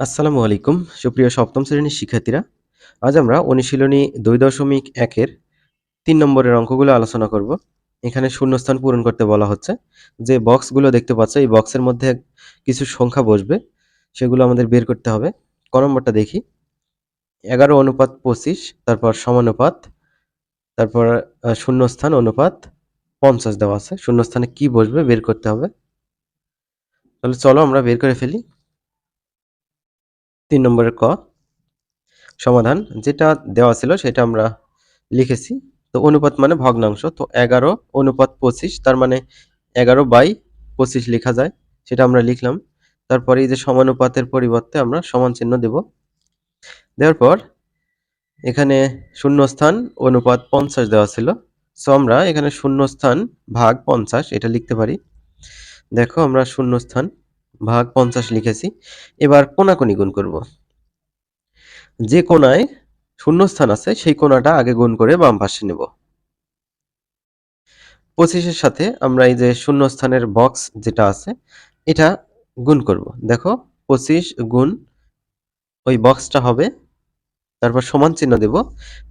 আসসালামু আলাইকুম। সুপ্রিয় সপ্তম শ্রেণির শিক্ষার্থীরা, আজ আমরা অনুশীলনী দুই দশমিক একের তিন নম্বরের অঙ্কগুলো আলোচনা করব। এখানে শূন্যস্থান পূরণ করতে বলা হচ্ছে। যে বক্সগুলো দেখতে পাচ্ছ, এই বক্সের মধ্যে কিছু সংখ্যা বসবে, সেগুলো আমাদের বের করতে হবে। ক নম্বরটা দেখি। এগারো অনুপাত পঁচিশ, তারপর সমানুপাত, তারপর শূন্যস্থান অনুপাত পঞ্চাশ দেওয়া আছে। শূন্যস্থানে কি বসবে বের করতে হবে। তাহলে চলো আমরা বের করে ফেলি। তিন নম্বরের ক সমাধান যেটা দেওয়া ছিল সেটা আমরা লিখেছি। তো অনুপাত মানে ভগ্নাংশ। তো এগারো অনুপাত পঁচিশ, তার মানে এগারো বাই পঁচিশ লেখা যায়, সেটা আমরা লিখলাম। তারপরে এই যে সমানুপাতের পরিবর্তে আমরা সমান চিহ্ন দেব। দেওয়ার পর এখানে শূন্যস্থান অনুপাত পঞ্চাশ দেওয়া ছিল। সো আমরা এখানে শূন্যস্থান ভাগ পঞ্চাশ, এটা লিখতে পারি। দেখো আমরা শূন্যস্থান ভাগ পঞ্চাশ লিখেছি। এবার কোনাকুনি গুণ করব। যে কোনায় শূন্যস্থান আছে, সেই কোণাটা আগে গুণ করে বাম পাশে নেব। পঁচিশের সাথে আমরা এই যে শূন্যস্থানের বক্স যেটা আছে, এটা গুণ করব। দেখো, পঁচিশ গুণ ওই বক্সটা হবে, তারপর সমান চিহ্ন দেব।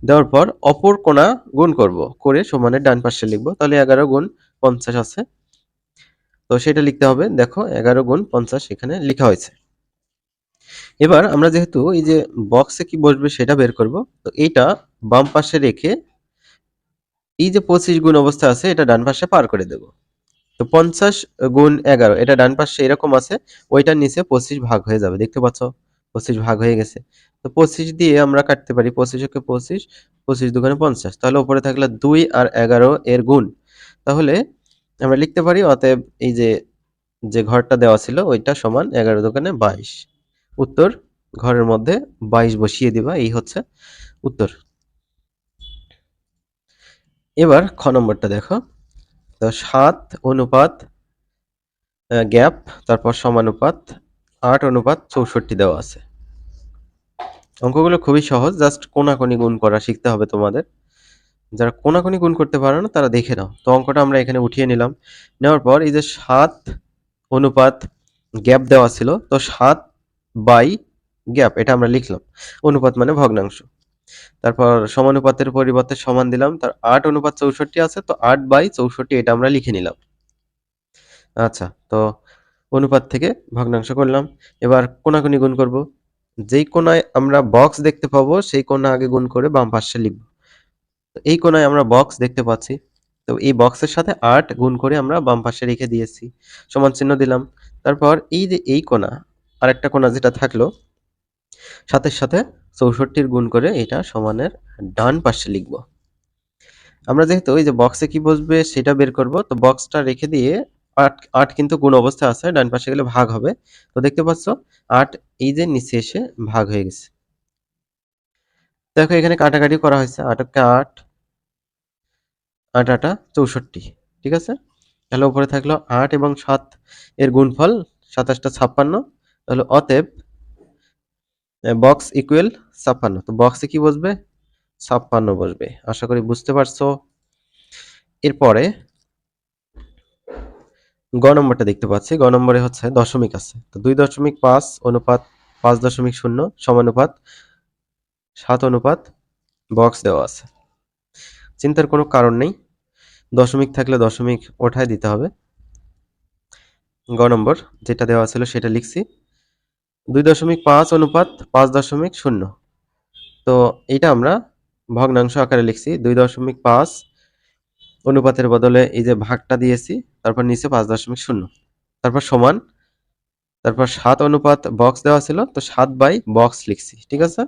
দেওয়ার পর অপর কোনা গুণ করব। করে সমানের ডান পাশে লিখব। তাহলে এগারো গুণ পঞ্চাশ আছে। তো সেটা লিখতে হবে, দেখো, এগারো গুণ পঞ্চাশ এখানে লেখা হয়েছে। এবার আমরা যেহেতু এই যে বক্সে কি বসবে সেটা বের করব, তো এইটা বাম পাশে রেখে এই যে পঁচিশ গুণ অবস্থা আছে, এটা ডান পাশে পার করে দেব। তো পঞ্চাশ গুণ এগারো, এটা ডান পাশে এরকম আছে, ওইটার নিচে পঁচিশ ভাগ হয়ে যাবে, দেখতে পাচ্ছ? পঁচিশ ভাগ হয়ে গেছে। তো পঁচিশ দিয়ে আমরা কাটতে পারি পঁচিশকে পঁচিশ পঁচিশ দোকানে পঞ্চাশ, তাহলে উপরে থাকলে দুই আর এগারো এর গুণ। তাহলে আমরা লিখতে পারি, অতএব এই যে যে ঘরটা দেওয়া ছিল ওইটা সমান এগারো দোকানে বাইশ। উত্তর, ঘরের মধ্যে বাইশ বসিয়ে দিবা, এই হচ্ছে উত্তর। এবার খ নম্বরটা দেখো। তো সাত অনুপাত গ্যাপ, তারপর সমানুপাত, আট অনুপাত চৌষট্টি দেওয়া আছে। অঙ্কগুলো খুবই সহজ, জাস্ট কোনাকুনি গুণ করা শিখতে হবে তোমাদের। যারা কোনাকুনি গুণ করতে পারো না, তারা দেখে নাও। তো অঙ্কটা আমরা এখানে উঠিয়ে নিলাম। নেওয়ার পর এই যে সাত অনুপাত গ্যাপ দেওয়া ছিল, তো সাত বাই গ্যাপ, এটা আমরা লিখলাম। অনুপাত মানে ভগ্নাংশ। তারপর সমানুপাতের পরিবর্তে সমান দিলাম, তার আট অনুপাত চৌষট্টি আছে, তো আট বাই চৌষট্টি এটা আমরা লিখে নিলাম। আচ্ছা তো অনুপাত থেকে ভগ্নাংশ করলাম। এবার কোনাকুনি গুণ করব। যেই কোনায় আমরা বক্স দেখতে পাবো, সেই কোনা আগে গুণ করে বাম পাশে লিখব। এই কোনায় আমরা বক্স দেখতে পাচ্ছি। তো এই বক্সের সাথে আট গুণ করে আমরা বাম পাশে রেখে দিয়েছি। সমান চিহ্ন দিলাম। তারপর এই যে এই কোনা আরেকটা কোনা যেটা থাকল, সাথে সাথে চৌষট্টির গুণ করে এটা সমানের ডান পাশে লিখব। আমরা যেহেতু ওই যে বক্সে কি বসবে সেটা বের করব, তো বক্সটা রেখে দিয়ে আট আট কিন্তু গুণ অবস্থায় আছে, ডান পাশে গেলে ভাগ হবে। তো দেখতে পাচ্ছ, আট এই যে নিচে এসে ভাগ হয়ে গেছে। দেখো এখানে কাটাকাটি করা হয়েছে, আটকে আট আট আটা চৌষট্টি, ঠিক আছে? তাহলে উপরে থাকল আট এবং সাত এর গুণফল সাতাশটা ছাপ্পান্ন। তাহলে অতএব বক্স ইকুয়াল ছাপ্পান্ন। তো বক্সে কি বসবে? ছাপ্পান্ন বসবে। আশা করি বুঝতে পারছ। এরপরে গ নম্বরটা দেখতে পাচ্ছি। গ নম্বরে হচ্ছে দশমিক আছে। তো দুই দশমিক পাঁচ অনুপাত পাঁচ দশমিক শূন্য সমানুপাত সাত অনুপাত বক্স দেওয়া আছে। চিন্তার কোনো কারণ নেই। দশমিক থাকলে দশমিক ওঠায় দিতে হবে। গ নম্বর যেটা দেওয়া ছিল সেটা লিখছি। দুই দশমিক পাঁচ অনুপাত পাঁচ দশমিক শূন্য। তো এটা আমরা ভগ্নাংশ আকারে লিখছি। দুই দশমিক পাঁচ অনুপাতের বদলে এই যে ভাগটা দিয়েছি, তারপর নিচে পাঁচ দশমিক শূন্য। তারপর সমান, তারপর সাত অনুপাত বক্স দেওয়া ছিল, তো সাত বাই বক্স লিখছি, ঠিক আছে?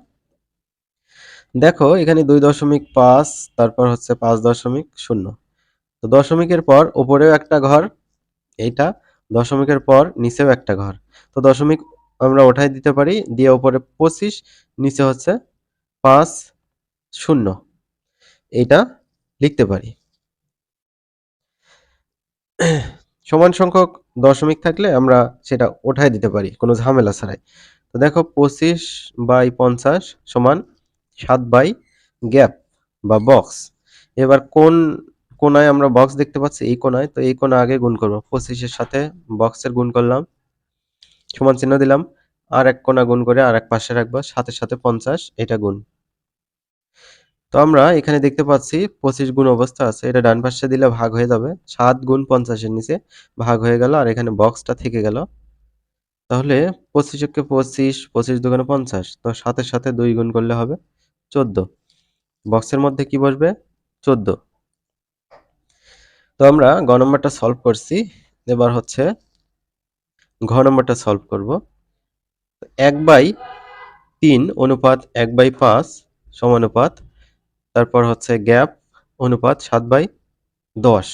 দেখো, এখানে দুই দশমিক পাঁচ, তারপর হচ্ছে পাঁচ দশমিক শূন্য। তো দশমিকের পর উপরেও একটা ঘর, এইটা। দশমিকের পর নিচেও একটা ঘর। তো দশমিক আমরা ওঠাই দিতে পারি, দিয়ে উপরে পঁচিশ, নিচে হচ্ছে পাঁচ, শূন্য। এটা লিখতে পারি। সমান সংখ্যক দশমিক থাকলে আমরা সেটা ওঠাই দিতে পারি, কোনো ঝামেলা ছাড়াই। তো দেখো পঁচিশ বাই পঞ্চাশ সমান সাত বাই গ্যাপ বা বক্স। এবার কোন কোনায় আমরা বক্স দেখতে পাচ্ছি, এই কোনায় তো এই কোনা আগে গুণ করব। পঁচিশের সাথে বক্সের গুণ করলাম। সমান চিহ্ন দিলাম। আর এক কোনা গুণ করে আর এক পাশে রাখব। সাথে সাথে পঞ্চাশ, এটা গুণ। তো আমরা এখানে দেখতে পাচ্ছি পঁচিশ গুণ অবস্থা আছে। এটা ডান পাশে দিলে ভাগ হয়ে যাবে। সাত গুণ পঞ্চাশের নিচে ভাগ হয়ে গেল। আর এখানে বক্সটা থেকে গেল। তাহলে পঁচিশ একে পঁচিশ পঁচিশ দোকানে পঞ্চাশ। তো সাথে সাথে দুই গুণ করলে হবে চোদ্দ। বক্সের মধ্যে কি বসবে? চোদ্দ। তো আমরা গ নম্বরটা সলভ করছি। এবার হচ্ছে ঘ নম্বরটা সলভ করব। এক বাই তিন অনুপাত এক বাই পাঁচ সমানুপাত, তারপর হচ্ছে গ্যাপ অনুপাত সাত বাই দশ।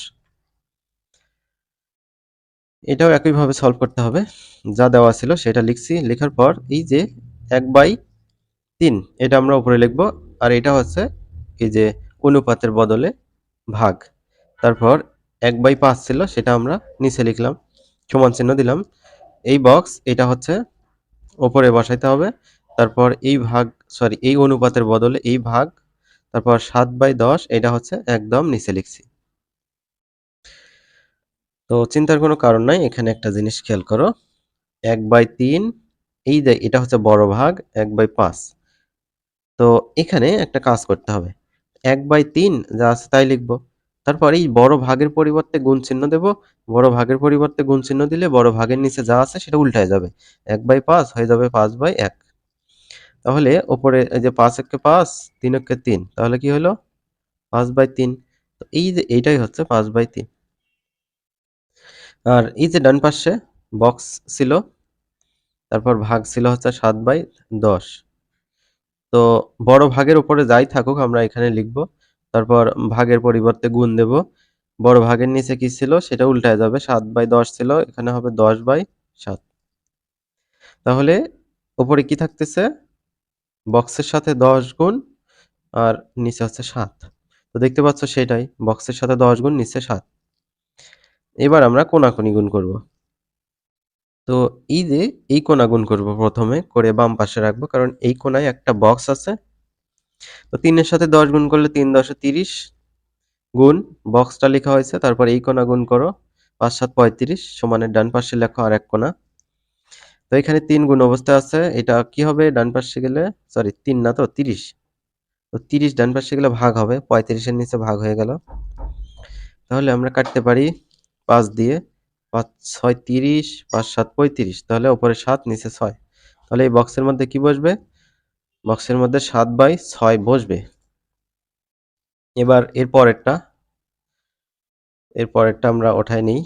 এটাও একইভাবে সলভ করতে হবে। যা দেওয়া ছিল সেটা লিখছি। লেখার পর এই যে এক বাই তিন, এটা আমরা উপরে লিখব। আর এটা হচ্ছে এই যে অনুপাতের বদলে ভাগ। তারপর এক বাই পাঁচ ছিল, সেটা আমরা নিচে লিখলাম, সমান চিহ্ন দিলাম। এই বক্স এটা হচ্ছে ওপরে বসাইতে হবে, তারপর এই ভাগ সরি এই অনুপাতের বদলে এই ভাগ, তারপর সাত বাই দশ, এটা হচ্ছে একদম নিচে লিখছি। তো চিন্তার কোনো কারণ নাই, এখানে একটা জিনিস খেয়াল করো, এক বাই তিন, এই যে এটা হচ্ছে বড় ভাগ, এক বাই পাঁচ। তো এখানে একটা কাজ করতে হবে, এক বাই তিন যা আছে তাই লিখব। তারপর এই বড় ভাগের পরিবর্তে গুণ চিহ্ন দেব। বড় ভাগের পরিবর্তে গুণ চিহ্ন দিলে বড় ভাগের নিচে যা আছে সেটা উল্টায় যাবে। এক বাই পাঁচ হয়ে যাবে পাঁচ বাই এক। তাহলে ওপরে এই যে পাঁচ একে পাঁচ, তিন একে তিন, তাহলে কি হলো? পাঁচ বাই তিন। তো এই যে এইটাই হচ্ছে পাঁচ বাই তিন। আর এই যে ডান পাশে বক্স ছিল, তারপর ভাগ ছিল হচ্ছে সাত বাই দশ। তো বড় ভাগের উপরে যাই থাকুক, আমরা এখানে লিখব। তারপর ভাগের পরিবর্তে গুণ দেব। বড় ভাগের নিচে কি ছিল? সেটা উল্টায় যাবে। সাত বাই দশ ছিল, এখানে হবে দশ বাই সাত। তাহলে উপরে কি থাকতেছে? বক্সের সাথে দশ গুণ, আর নিচে হচ্ছে সাত। তো দেখতে পাচ্ছ সেটাই, বক্সের সাথে দশ গুণ, নিচে সাত। এবার আমরা কোনাকুনি গুণ করব। তো এই যে এই কোনা গুণ করব প্রথমে, করে বাম পাশে রাখব, কারণ এই কোনায় একটা বক্স আছে তো তিনের সাথে দশ গুণ করলে তিন দশে তিরিশ গুণ বক্সটা লেখা হয়েছে, তারপর এই কোনা গুণ করো, পাঁচ সাত পঁয়ত্রিশ সমানের ডান পাশে লেখো আর এক কোনা। তো এখানে তিন গুণ অবস্থা আছে, এটা কি হবে? ডান পাশে গেলে সরি তিন না তো তিরিশ। তো তিরিশ ডান পাশে গেলে ভাগ হবে, পঁয়ত্রিশের নিচে ভাগ হয়ে গেল। তাহলে আমরা কাটতে পারি পাঁচ দিয়ে, পাঁচ ছয় তিরিশ, পাঁচ সাত পঁয়ত্রিশ, তাহলে ওপরে সাত, নিচে ছয়। তাহলে এই বক্সের মধ্যে কি বসবে? বক্সের মধ্যে সাত বাই ছয় বসবে। এবার এর পরেরটা এর পরেরটা আমরা ওঠাই নিই।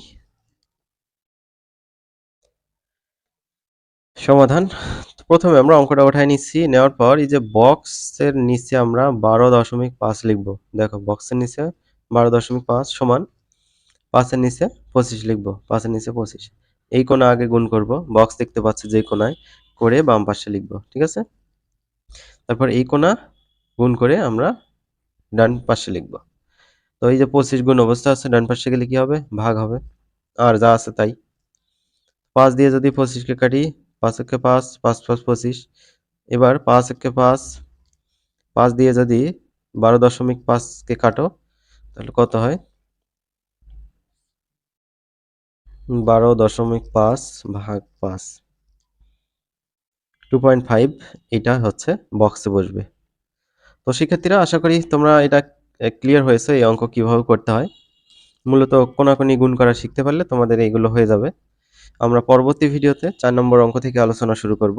সমাধান, প্রথমে আমরা অঙ্কটা উঠাই নিচ্ছি, নেওয়ার পর এই যে বক্সের নিচে আমরা বারো দশমিক পাঁচ লিখব। দেখো, বক্সের নিচে বারো দশমিক পাঁচ সমান পাঁচের নিচে পঁচিশ লিখব, পাঁচের নিচে পঁচিশ। এই কোণা আগে গুণ করব, বক্স দেখতে পাচ্ছি যে কোণায় করে বাম পাশে লিখব, ঠিক আছে? তারপর এই কোণা গুণ করে আমরা ডান পাশে লিখব। তো এই যে পঁচিশ গুণ অবস্থা আছে, ডান পাশে গেলে কি হবে? ভাগ হবে। আর যা আছে তাই। পাঁচ দিয়ে যদি পঁচিশকে কাটি, পাঁচ একে পাঁচ পাঁচ পাঁচ পঁচিশ। এবার পাঁচ একে পাঁচ পাঁচ দিয়ে যদি বারো দশমিক পাঁচকে কাটো, তাহলে কত হয়? বারো দশমিক পাঁচ ভাগ পাঁচ। টু পয়েন্ট ফাইভ এটা হচ্ছে বক্সে বসবে। তো শিক্ষার্থীরা, আশা করি তোমরা এটা ক্লিয়ার হয়েছে এই অঙ্ক কীভাবে করতে হয়। মূলত কোনাকোনি গুণ করা শিখতে পারলে তোমাদের এইগুলো হয়ে যাবে। আমরা পরবর্তী ভিডিওতে চার নম্বর অঙ্ক থেকে আলোচনা শুরু করব।